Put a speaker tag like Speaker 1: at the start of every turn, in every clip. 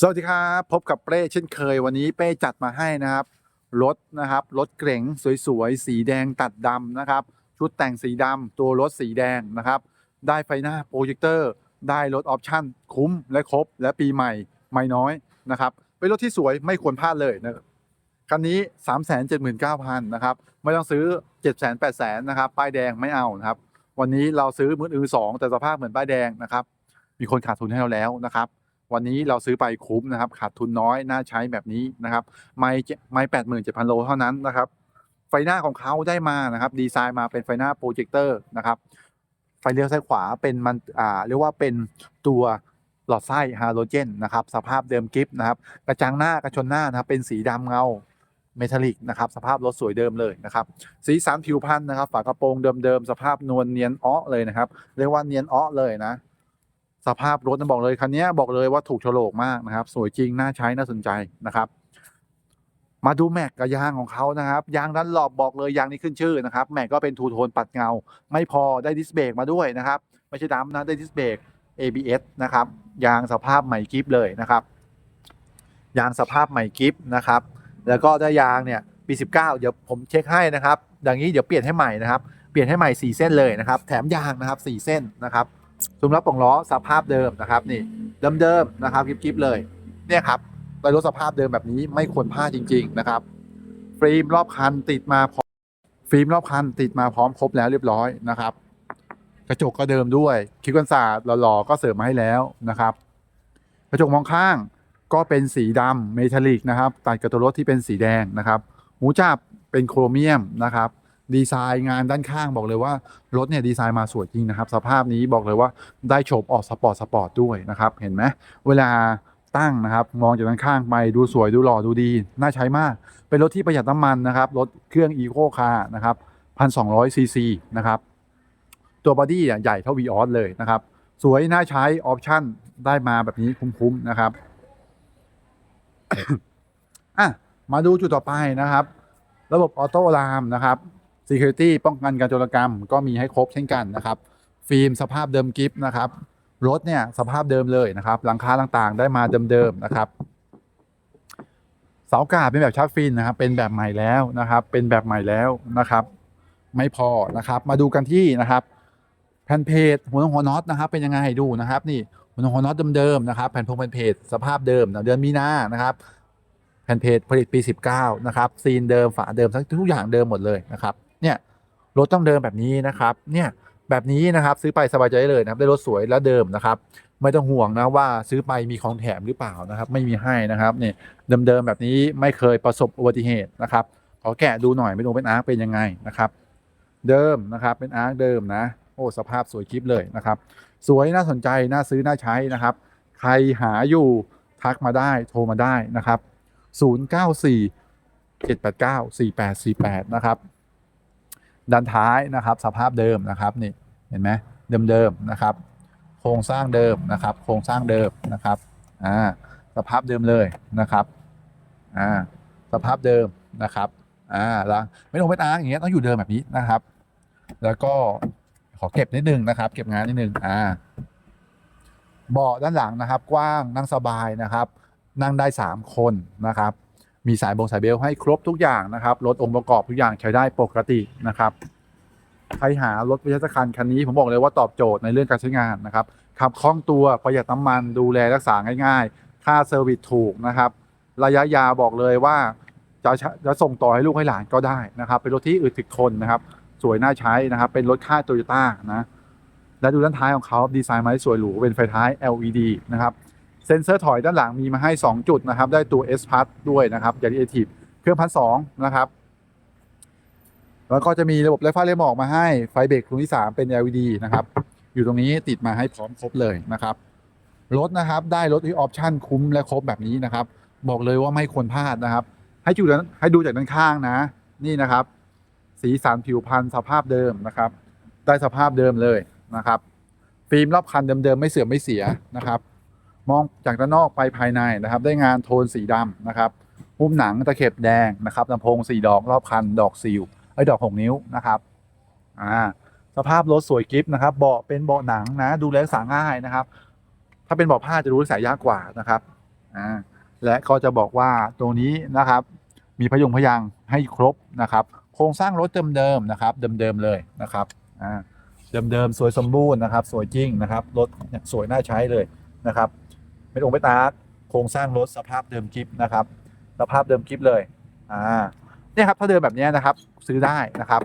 Speaker 1: สวัสดีครับ พบกับเป้เช่นเคยวันนี้เป้จัดมาให้นะครับรถนะครับรถเก๋งสวยๆ สีแดงตัดดำนะครับ ชุดแต่งสีดำตัวรถสีแดงนะครับ ได้ไฟหน้าโปรเจคเตอร์ได้รถออปชั่นคุ้มและครบ และปีใหม่ไม่น้อยนะครับเป็นรถที่สวยไม่ควรพลาดเลยนะครับคันนี้ 3 7 9 0 0 0นะครับไม่ต้องซื้อ 7 8 0 0 0นะครับป้ายแดงไม่เอานะครับ วันนี้เราซื้อมือถือสองแต่สภาพเหมือนป้ายแดงนะครับ มีคนขาดทุนให้เราแล้วนะครับ วันนี้เราซื้อไปคุ้มนะครับ ขาดทุนน้อยน่าใช้แบบนี้นะครับไม่เจไม่แปดหมื่นเจ็ดพันโลเท่านั้นนะครับ ไฟหน้าของเขาได้มานะครับ ดีไซน์มาเป็นไฟหน้าโปรเจคเตอร์นะครับ ไฟเลี้ยวซ้ายขวาเป็นมันอ่าเรียกว่าเป็นตัวหลอดไส้ฮาโลเจนนะครับสภาพเดิมกิฟต์นะครับ กระจังหน้ากระชนหน้านะครับเป็นสีดำเงาเมทัลลิกนะครับสภาพรถสวยเดิมเลยนะครับสีสันผิวพรรณนะครับ ฝากระโปรงเดิมๆสภาพนวลเนียนอ้อเลยนะครับ เรียกว่าเนียนอ้อเลยนะ สภาพรถนะบอกเลยคันนี้บอกเลยว่าถูกโฉลกมากนะครับ สวยจริงน่าใช้น่าสนใจนะครับ มาดูแม็กกับยางของเขานะครับยางด้านหลอบบอกเลยยางนี้ขึ้นชื่อนะครับแม็กก็เป็นทูโทนปัดเงา ไม่พอได้ดิสเบรกมาด้วยนะครับ ไม่ใช่ดำนะได้ดิสเบรก ABS นะครับยางสภาพใหม่กิฟเลยนะครับยางสภาพใหม่กิฟนะครับ แล้วก็ได้ยางเนี่ยปี19 เดี๋ยวผมเช็คให้นะครับอย่างนี้เดี๋ยวเปลี่ยนให้ใหม่นะครับ เปลี่ยนให้ใหม่ 4 เส้นเลยนะครับ แถมยางนะครับ 4 เส้นนะครับ ซุ้มรับปล่องล้อสภาพเดิมนะครับนี่เดิมๆนะครับกิฟๆเลยเนี่ยครับรถสภาพเดิมแบบนี้ไม่ควรพลาดจริง ๆ นะครับฟิล์มรอบคันติดมาพร้อมฟิล์มรอบคันติดมาพร้อมครบแล้วเรียบร้อยนะครับ กระจกก็เดิมด้วยคิ้วกันศาสตร์หล่อๆก็เสริมมาให้แล้วนะครับ กระจกมองข้างก็เป็นสีดำเมทัลลิกนะครับตัดกับตัวรถที่เป็นสีแดงนะครับ หูจับเป็นโครเมียมนะครับ ดีไซน์งานด้านข้างบอกเลยว่ารถเนี่ยดีไซน์มาสวยจริงนะครับ สภาพนี้บอกเลยว่าได้โฉบออกสปอร์ตสปอร์ตด้วยนะครับ เห็นไหมเวลาตั้งนะครับมองจากด้านข้างไปดูสวยดูหล่อดูดี น่าใช้มาก เป็นรถที่ประหยัดน้ำมันนะครับ รถเครื่องอีโคคาร์นะครับพันสองร้อยซีซีนะครับ ตัวบอดี้ใหญ่เท่า v ีออสเลยนะครับ สวยน่าใช้ออปชั่นได้มาแบบนี้คุ้มๆนะครับอะมาดูจุดต่อไปนะครับ ระบบออโต้ลามนะครับ Security ป้องกันการโจรกรรมก็มีให้ครบเช่นกันนะครับ ฟิล์มสภาพเดิมกิฟต์นะครับ รถเนี่ยสภาพเดิมเลยนะครับ หลังคาต่างๆ ได้มาเดิมๆนะครับ เสากาดเป็นแบบชักฟินนะครับ เป็นแบบใหม่แล้วนะครับ เป็นแบบใหม่แล้วนะครับ ไม่พอนะครับ มาดูกันที่นะครับแผ่นเพจหัวของหัวน็อตนะครับ เป็นยังไงดูนะครับ นี่หัวของหัวน็อตเดิมๆนะครับ แผ่นพงแผ่นเพจสภาพเดิมเดือนมีนานะครับแผ่นเพจผลิตปี 19 นะครับ ซีนเดิมฝาเดิมทั้งทุกอย่างเดิมหมดเลยนะครับ เนี่ยรถต้องเดิมแบบนี้นะครับเนี่ยแบบนี้นะครับซื้อไปสบายใจได้เลยนะครับได้รถสวยและเดิมนะครับ ไม่ต้องห่วงนะว่าซื้อไปมีของแถมหรือเปล่านะครับ ไม่มีให้นะครับเนี่ยเดิมๆแบบนี้ไม่เคยประสบอุบัติเหตุนะครับขอแกะดูหน่อยไม่รู้เป็นอาร์คเป็นยังไงนะครับ เดิมนะครับเป็นอาร์คเดิมนะโอ้สภาพสวยคลิปเลยนะครับ สวยน่าสนใจน่าซื้อน่าใช้นะครับ ใครหาอยู่ทักมาได้โทรมาได้นะครับ 094 789 4848 นะครับ ด้านท้ายนะครับ สภาพเดิมนะครับนี่เห็นไหมเดิมๆนะครับ โครงสร้างเดิมนะครับ โครงสร้างเดิมนะครับอ่าสภาพเดิมเลยนะครับอ่าสภาพเดิมนะครับอ่าแล้วไม่ต้องไปตางอย่างเงี้ยต้องอยู่เดิมแบบนี้นะครับ แล้วก็ขอเก็บนิดนึงนะครับ เก็บงานนิดนึงอ่าเบาะด้านหลังนะครับ กว้างนั่งสบายนะครับ นั่งได้ 3 คนนะครับ มีสายบงสายเบลให้ครบทุกอย่างนะครับ รถองค์ประกอบทุกอย่างใช้ได้ปกตินะครับ ใครหารถวิทยาคันคันนี้ผมบอกเลยว่าตอบโจทย์ในเรื่องการใช้งานนะครับ ขับคล่องตัวประหยัดน้ำมันดูแลรักษาง่ายๆ ค่าเซอร์วิสถูกนะครับ ระยะยาวบอกเลยว่าจะจะส่งต่อให้ลูกให้หลานก็ได้นะครับ เป็นรถที่อึดถึกทนนะครับ สวยน่าใช้นะครับ เป็นรถค่ายโตโยต้านะ และดูด้านท้ายของเขาดีไซน์มาให้สวยหรูเป็นไฟท้าย LED นะครับ เซ็นเซอร์ถอยด้านหลังมีมาให้ 2 จุดนะครับ ได้ตัว S Plus ด้วยนะครับอย่างที่ Active เครื่องพันสองนะครับ แล้วก็จะมีระบบไฟฟ้าเรมออกมาให้ไฟเบรกรุ่นที่ 3 เป็น LED นะครับ อยู่ตรงนี้ติดมาให้พร้อมครบเลยนะครับรถนะครับ ได้รถที่ออปชั่นคุ้มและครบแบบนี้นะครับ บอกเลยว่าไม่ควรพลาดนะครับ ให้ดูด้านให้ดูจากด้านข้างนะ นี่นะครับ สีสันผิวพรรณสภาพเดิมนะครับ ได้สภาพเดิมเลยนะครับ ฟิล์มรอบคันเดิมๆไม่เสื่อมไม่เสียนะครับ มองจากด้านนอกไปภายในนะครับ ได้งานโทนสีดำนะครับหุ้มหนังตะเข็บแดงนะครับลำโพงสีดอกรอบคัน ดอกซิลไอ้ดอกหกนิ้วนะครับอ่าสภาพรถสวยกริฟนะครับเบาะเป็นเบาะหนังนะ ดูแลรักษาง่ายนะครับ ถ้าเป็นเบาะผ้าจะดูรักษายากกว่านะครับอ่าและก็จะบอกว่าตรงนี้นะครับ มีพยงพยางค์ให้ครบนะครับ โครงสร้างรถเดิมๆนะครับ เดิมๆเลยนะครับอ่าเดิมๆสวยสมบูรณ์นะครับ สวยจริงนะครับรถสวยน่าใช้เลยนะครับ ไม่องค์ไม่ตาโครงสร้างรถสภาพเดิมกิฟนะครับ สภาพเดิมกิฟเลยอ่าเนี่ยครับถ้าเดินแบบนี้นะครับ ซื้อได้นะครับ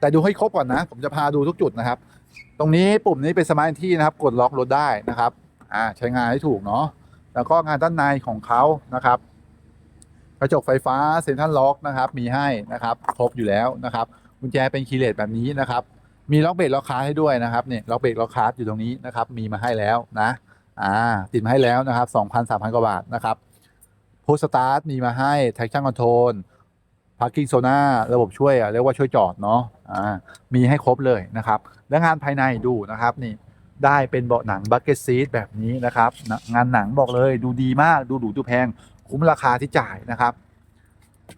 Speaker 1: แต่ดูให้ครบก่อนนะ ผมจะพาดูทุกจุดนะครับ ตรงนี้ปุ่มนี้เป็นสมาร์ทที่นะครับ กดล็อกรถได้นะครับอ่าใช้งานให้ถูกเนาะแล้วก็งานด้านในของเขานะครับกระจกไฟฟ้าเซ็นทรัลล็อกนะครับ มีให้นะครับครบอยู่แล้วนะครับกุญแจเป็นคีย์เลสแบบนี้นะครับ มีล็อกเบรกล็อกคาร์ให้ด้วยนะครับเนี่ยล็อกเบรกล็อกคาร์อยู่ตรงนี้นะครับ มีมาให้แล้วนะ อ่าติดมาให้แล้วนะครับ2,000 3,000กว่าบาทนะครับโพสตาร์ทมีมาให้ traction control parking zona ระบบช่วยเรียกว่าช่วยจอดเนาะอ่ามีให้ครบเลยนะครับ และงานภายในดูนะครับนี่ได้เป็นเบาะหนังบักเก็ตซีทแบบนี้นะครับ งานหนังบอกเลยดูดีมากดูหรูดูแพง คุ้มราคาที่จ่ายนะครับ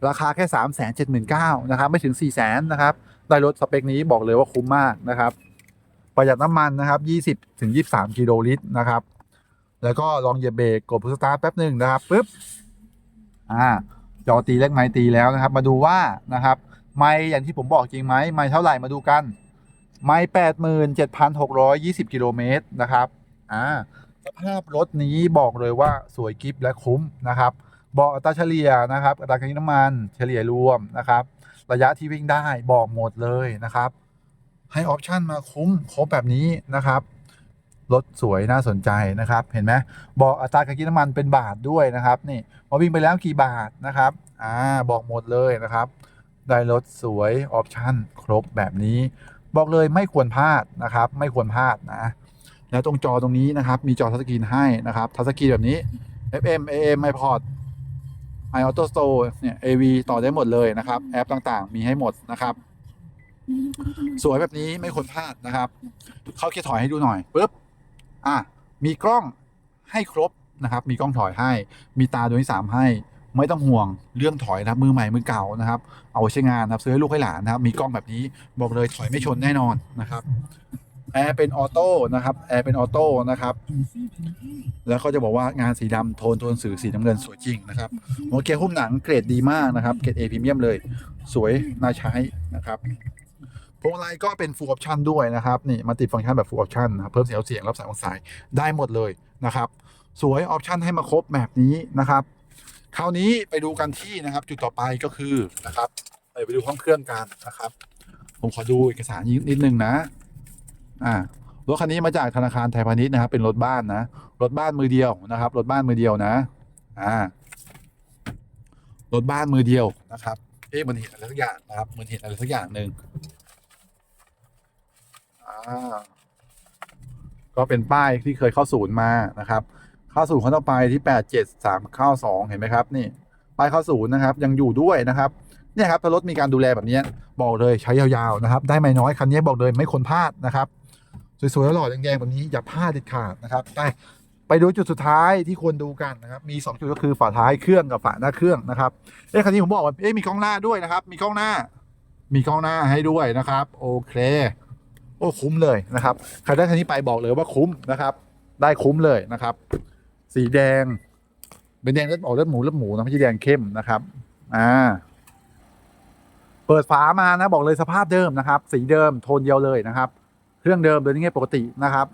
Speaker 1: ราคาแค่ 3 7 9 0 0 0นะครับ ไม่ถึง 4 0 0 0 0 0นะครับ ได้รถสเปคนี้บอกเลยว่าคุ้มมากนะครับ ประหยัดน้ำมันนะครับ 20ถึง23 กิโลลิตรนะครับ แล้วก็ลองเหยียบเบรกกดพุชสตาร์ทแป๊บหนึ่งนะครับปุ๊บอ่าจอตีเล็กไม้ตีแล้วนะครับ มาดูว่านะครับ ไม้อย่างที่ผมบอกจริงไหมไม้เท่าไหร่มาดูกัน ไม้แปดหมื่นเจ็ดพันหกร้อยยี่สิบกิโลเมตรนะครับอ่าสภาพรถนี้บอกเลยว่าสวยกิฟและคุ้มนะครับบอกอัตราเฉลี่ยนะครับอัตราการน้ำมันเฉลี่ยรวมนะครับ ระยะที่วิ่งได้บอกหมดเลยนะครับ ให้ออปชันมาคุ้มครบแบบนี้นะครับ รถสวยน่าสนใจนะครับ เห็นไหมบอกอัตราการกินน้ำมันเป็นบาทด้วยนะครับนี่พอวิ่งไปแล้วกี่บาทนะครับอ่าบอกหมดเลยนะครับ ได้รถสวยออปชันครบแบบนี้ บอกเลยไม่ควรพลาดนะครับ ไม่ควรพลาดนะแล้วตรงจอตรงนี้นะครับ มีจอทัชสกรีนให้นะครับทัชสกรีนแบบนี้ FM AM iPod i Auto Store เนี่ย AV ต่อได้หมดเลยนะครับ แอปต่างๆ มีให้หมดนะครับ สวยแบบนี้ไม่ควรพลาดนะครับ เข้าเกียร์ถอยให้ดูหน่อยปุ๊บ อะมีกล้องให้ครบนะครับ มีกล้องถอยให้ มีตาดวงที่สามให้ ไม่ต้องห่วงเรื่องถอยนะครับ มือใหม่มือเก่านะครับ เอาใช้งานนะครับซื้อให้ลูกให้หลานนะครับ มีกล้องแบบนี้บอกเลยถอยไม่ชนแน่นอนนะครับแอร์เป็นออโต้นะครับแอร์เป็นออโต้นะครับ แล้วก็จะบอกว่างานสีดำโทนโทนสื่อสีน้ำเงินสวยจริงนะครับหัวเกียร์หุ้มหนังเกรดดีมากนะครับ เกรด A พรีเมียมเลย สวยน่าใช้นะครับ พวงมาลัยก็เป็น full option ด้วยนะครับนี่มาติดฟังก์ชันแบบ full option นะเพิ่มเสียงเสียงรับสายของสายได้หมดเลยนะครับ สวยออปชันให้มาครบแบบนี้นะครับคราวนี้ไปดูกันที่นะครับ จุดต่อไปก็คือนะครับไปไปดูห้องเครื่องกันนะครับ ผมขอดูเอกสารนิดนึงนะอ่ารถคันนี้มาจากธนาคารไทยพาณิชย์นะครับ เป็นรถบ้านนะรถบ้านมือเดียวนะครับรถบ้านมือเดียวนะอ่ารถบ้านมือเดียวนะครับ เอ๊ะมันเห็นอะไรสักอย่างนะครับมันเห็นอะไรสักอย่างหนึ่ง ก็เป็นป้ายที่เคยเข้าศูนย์มานะครับ เข้าศูนย์คนต่อไปที่แปดเจ็ดสามเข้าสองเห็นไหมครับ นี่ป้ายเข้าศูนย์นะครับ ยังอยู่ด้วยนะครับเนี่ยครับถ้ารถมีการดูแลแบบนี้บอกเลยใช้ยาวๆนะครับ ได้ไม่น้อยคันนี้บอกเลยไม่ควรพลาดนะครับ สวยๆหล่อแดงๆแบบนี้อย่าพลาดเด็ดขาดนะครับไปไปดูจุดสุดท้ายที่ควรดูกันนะครับ มี 2 จุดก็คือฝาท้ายเครื่องกับฝาหน้าเครื่องนะครับเอ๊ะคันนี้ผมบอกว่าเอ๊ะมีกล้องหน้าด้วยนะครับ มีกล้องหน้า มีกล้องหน้าให้ด้วยนะครับ โอเค โอ้คุ้มเลยนะครับใครได้คันนี้ไปบอกเลยว่าคุ้มนะครับ ได้คุ้มเลยนะครับ สีแดง เป็นแดงเลือดออกเลือดหมูเลือดหมูนะไม่ใช่แดงเข้มนะครับอ่าเปิดฝามานะบอกเลยสภาพเดิมนะครับ สีเดิมโทนเดียวเลยนะครับ เครื่องเดิมเดินยัง่ายปกตินะครับ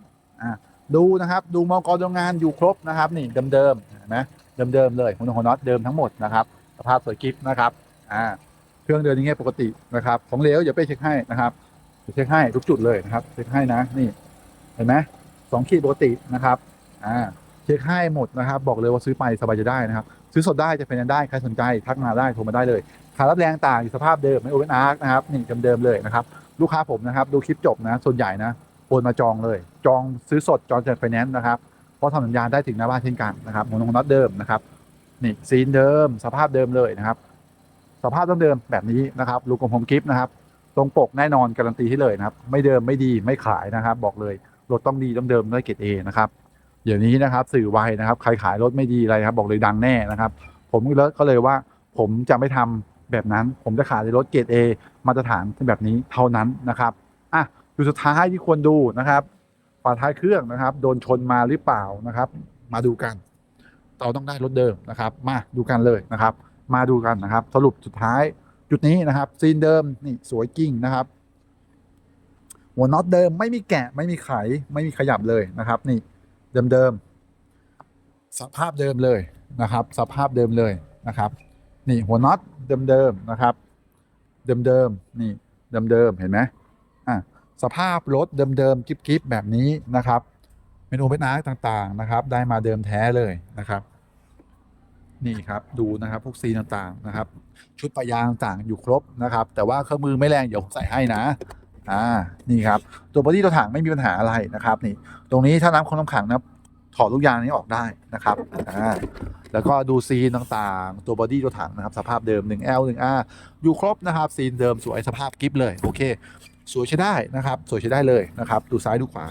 Speaker 1: อ่าดูนะครับ ดูมอกรโรงงานอยู่ครบนะครับ นี่เดิมๆเห็นไหมเดิมเลยหัวน็อตหัวน็อตเดิมทั้งหมดนะครับสภาพสวยกิฟนะครับอ่าเครื่องเดินยัง่ายปกตินะครับ ของเหลวเดี๋ยวไปเช็คให้นะครับ เช็คให้ทุกจุดเลยนะครับเช็คให้นะนี่เห็นไหมสองขีดปกตินะครับอ่าเช็คให้หมดนะครับ บอกเลยว่าซื้อไปสบายจะได้นะครับ ซื้อสดได้จะเป็นได้ใครสนใจทักมาได้โทรมาได้เลยขารับแรงต่างอยู่สภาพเดิมไม่โอเวนอาร์คนะครับนี่เดิมๆเลยนะครับ ลูกค้าผมนะครับ ดูคลิปจบนะส่วนใหญ่นะโอนมาจองเลย จองซื้อสดจองจากไฟแนนซ์นะครับเพราะทำสัญญาได้ถึงหน้าบ้านเช่นกันนะครับของน็อตเดิมนะครับนี่ซีนเดิม สภาพเดิมเลยนะครับ สภาพเดิมๆแบบนี้นะครับลูกของผมกิฟต์นะครับ ตรงปกแน่นอนการันตีให้เลยนะครับ ไม่เดิมไม่ดีไม่ขายนะครับ บอกเลยรถต้องดีต้องเดิมด้เกรดเอนะครับเดี๋ยวนี้นะครับ สื่อไวนะครับใครขายรถไม่ดีอะไรครับ บอกเลยดังแน่นะครับ ผมก็เลยว่าผมจะไม่ทำแบบนั้น ผมจะขายในรถเกรด A มาตรฐานแบบนี้เท่านั้นนะครับอะจุดสุดท้ายที่ควรดูนะครับฝาท้ายเครื่องนะครับ โดนชนมาหรือเปล่านะครับ มาดูกันเราต้องได้รถเดิมนะครับ มาดูกันเลยนะครับ มาดูกันนะครับ สรุปสุดท้าย จุดนี้นะครับซีนเดิมนี่สวยกิ้งนะครับ หัวน็อตเดิมไม่มีแกะไม่มีไขไม่มีขยับเลยนะครับ นี่เดิมเดิมสภาพเดิมเลยนะครับ สภาพเดิมเลยนะครับ นี่หัวน็อตเดิมเดิมนะครับ เดิมเดิมนี่เดิมเดิมเห็นไหมอะสภาพรถเดิมเดิมๆกิ๊บแบบนี้นะครับเมนูเป็นอาร์ต่างๆนะครับ ได้มาเดิมแท้เลยนะครับ นี่ครับดูนะครับพวกซีนต่างๆนะครับ ชุดปะยางต่างอยู่ครบนะครับ แต่ว่าเครื่องมือไม่แรงเดี๋ยวผมใส่ให้นะอ่านี่ครับตัวบอดี้ตัวถังไม่มีปัญหาอะไรนะครับนี่ตรงนี้ถ้าน้ำคงน้ำขังนะถอดลูกยางนี้ออกได้นะครับอ่าแล้วก็ดูซีนต่างๆ ตัวบอดี้ตัวถังนะครับ สภาพเดิม 1L 1R อยู่ครบนะครับ ซีนเดิมสวยสภาพกิฟเลยโอเค สวยใช้ได้นะครับ สวยใช้ได้เลยนะครับ ดูซ้ายดูขวา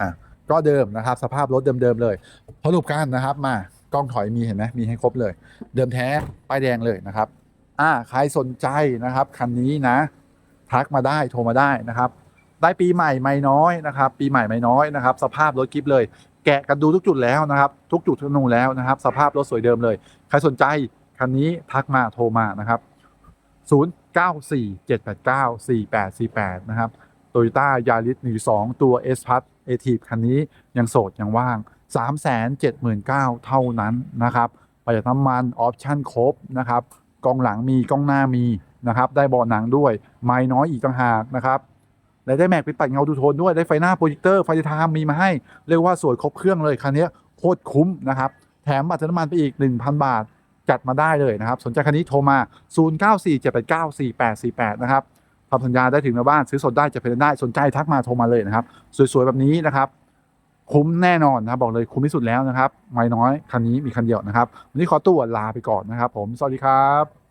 Speaker 1: อะ ก็เดิมนะครับ สภาพรถเดิมๆเลยสรุปกันนะครับมากล้องถอยมีเห็นไหมมีให้ครบเลย เดิมแท้ป้ายแดงเลยนะครับอ่าใครสนใจนะครับคันนี้นะ ทักมาได้โทรมาได้นะครับ ได้ปีใหม่ไม่น้อยนะครับ ปีใหม่ไม่น้อยนะครับ สภาพรถกิฟเลย แกะกันดูทุกจุดแล้วนะครับ ทุกจุดทุกนูแล้วนะครับ สภาพรถสวยเดิมเลย ใครสนใจคันนี้ทักมาโทรมานะครับ 0 9 4 7 8 9 4 8 4 8 นะครับโตโยต้ายาริส12ตัว S พัท เอทีคันนี้ยังโสดยังว่าง 379,000 เท่านั้นนะครับประหยัดน้ำมันออปชั่นครบนะครับกล้องหลังมีกล้องหน้ามีนะครับได้เบาะหนังด้วย ไม้น้อยอีกต่างหากนะครับและได้แม็กปิดปัดเงาดูโทนด้วยได้ไฟหน้าโปรเจคเตอร์ไฟทางมีมาให้ เรียกว่าสวยครบเครื่องเลยคันนี้โคตรคุ้มนะครับแถมบัตรน้ำมันไปอีก 1,000 บาทจัดมาได้เลยนะครับ สนใจคันนี้โทรมา 0947894848 นะครับ ทำสัญญาได้ถึงในบ้านซื้อสดได้จะเป็นได้สนใจทักมาโทรมาเลยนะครับ สวยๆแบบนี้นะครับคุ้มแน่นอนนะครับบอกเลยคุ้มที่สุดแล้วนะครับ ไม่น้อยคันนี้มีคันเดียวนะครับ วันนี้ขอตัวลาไปก่อนนะครับ ผมสวัสดีครับ